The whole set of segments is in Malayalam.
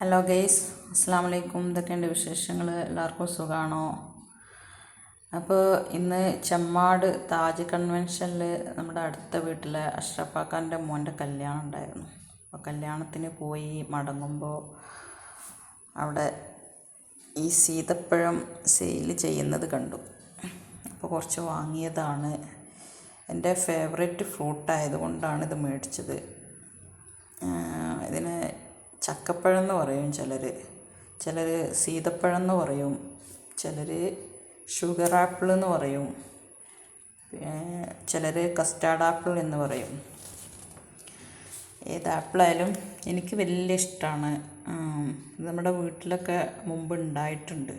ഹലോ ഗെയ്സ് അസ്സാം വലൈക്കും എന്തൊക്കെയുണ്ട് വിശേഷങ്ങൾ എല്ലാവർക്കും സുഖമാണോ അപ്പോൾ ഇന്ന് ചെമ്മാട് താജ് കൺവെൻഷനിൽ നമ്മുടെ അടുത്ത വീട്ടിലെ അഷ്റഫാക്കാന്റെ മോന്റെ കല്യാണം ഉണ്ടായിരുന്നു. അപ്പോൾ കല്യാണത്തിന് പോയി മടങ്ങുമ്പോൾ അവിടെ ഈ സീതപ്പഴം സെയിൽ ചെയ്യുന്നത് കണ്ടു. അപ്പോൾ കുറച്ച് വാങ്ങിയതാണ്. എന്റെ ഫേവറേറ്റ് ഫ്രൂട്ട് ആയതുകൊണ്ടാണ് ഇത് മേടിച്ചത്. ഇതിന് ചക്കപ്പഴം എന്ന് പറയും ചിലർ ചിലർ സീതപ്പഴം എന്ന് പറയും. ചിലർ ഷുഗർ ആപ്പിൾ എന്ന് പറയും. ചിലർ കസ്റ്റാർഡ് ആപ്പിൾ എന്ന് പറയും. ഏത് ആപ്പിളായാലും എനിക്ക് വലിയ ഇഷ്ടമാണ് നമ്മുടെ വീട്ടിലൊക്കെ മുമ്പ് ഉണ്ടായിട്ടുണ്ട്.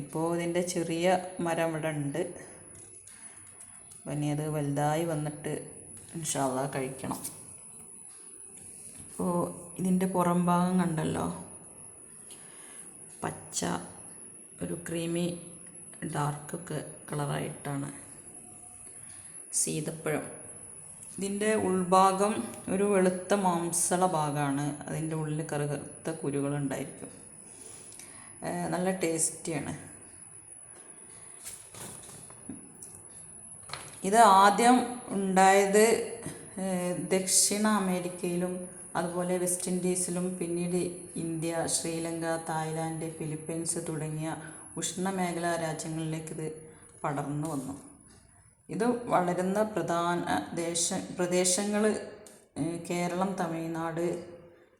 ഇപ്പോൾ ഇതിന്റെ ചെറിയ മരം ഇവിടെ ഉണ്ട്. പിന്നെ അത് വലുതായി വന്നിട്ട് ഇൻഷാല്ല കഴിക്കണം. അപ്പോൾ ഇതിന്റെ പുറം ഭാഗം കണ്ടല്ലോ. പച്ച ഒരു ക്രീമി ഡാർക്കൊക്കെ കളറായിട്ടാണ് സീതപ്പഴം. ഇതിന്റെ ഉൾഭാഗം ഒരു വെളുത്ത മാംസള ഭാഗമാണ്. അതിന്റെ ഉള്ളിൽ കറുകറുത്ത കുരുകളുണ്ടായിരിക്കും നല്ല ടേസ്റ്റിയാണ് ഇത് ആദ്യം ഉണ്ടായത് ദക്ഷിണ അമേരിക്കയിലും അതുപോലെ വെസ്റ്റ് ഇൻഡീസിലും പിന്നീട് ഇന്ത്യ ശ്രീലങ്ക തായ്ലാൻഡ് ഫിലിപ്പീൻസ് തുടങ്ങിയ ഉഷ്ണമേഖലാ രാജ്യങ്ങളിലേക്ക് ഇത് പടർന്നു വന്നു. ഇത് വളരുന്ന പ്രധാന ദേശ പ്രദേശങ്ങൾ കേരളം തമിഴ്നാട്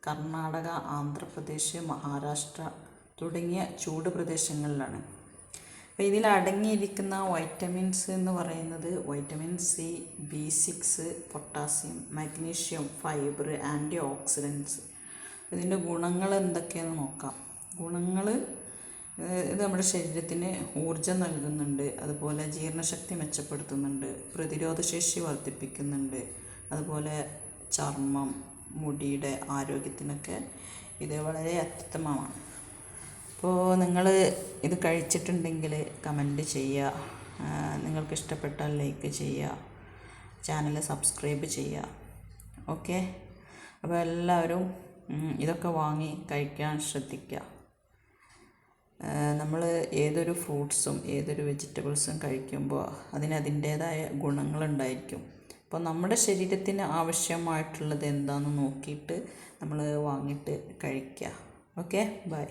കർണാടക ആന്ധ്രാപ്രദേശ് മഹാരാഷ്ട്ര തുടങ്ങിയ ചൂട് പ്രദേശങ്ങളിലാണ്. അപ്പോൾ ഇതിൽ അടങ്ങിയിരിക്കുന്ന വൈറ്റമിൻസ് എന്ന് പറയുന്നത് vitamin C B six potassium magnesium fibre antioxidants ഇതിന്റെ ഗുണങ്ങൾ എന്തൊക്കെയാണെന്ന് നോക്കാം. ഗുണങ്ങൾ ഇത് നമ്മുടെ ശരീരത്തിന് ഊർജം നൽകുന്നുണ്ട്. അതുപോലെ ജീർണശക്തി മെച്ചപ്പെടുത്തുന്നുണ്ട്. പ്രതിരോധശേഷി വർദ്ധിപ്പിക്കുന്നുണ്ട്. അതുപോലെ ചർമ്മം മുടിയുടെ ആരോഗ്യത്തിനൊക്കെ ഇത് വളരെ അത്യുത്തമമാണ്. അപ്പോൾ നിങ്ങൾ ഇത് കഴിച്ചിട്ടുണ്ടെങ്കിൽ കമന്റ് ചെയ്യുക. നിങ്ങൾക്ക് ഇഷ്ടപ്പെട്ടാൽ ലൈക്ക് ചെയ്യുക. ചാനൽ സബ്സ്ക്രൈബ് ചെയ്യുക. ഓക്കെ? അപ്പോൾ എല്ലാവരും ഇതൊക്കെ വാങ്ങി കഴിക്കാൻ ശ്രദ്ധിക്കുക നമ്മൾ ഏതൊരു ഫ്രൂട്ട്സും ഏതൊരു വെജിറ്റബിൾസും കഴിക്കുമ്പോൾ അതിന് അതിന്റേതായ ഗുണങ്ങളുണ്ടായിരിക്കും. അപ്പോൾ നമ്മുടെ ശരീരത്തിന് ആവശ്യമായിട്ടുള്ളത് എന്താണെന്ന് നോക്കിയിട്ട് നമ്മൾ വാങ്ങിയിട്ട് കഴിക്കുക ഓക്കെ? ബൈ.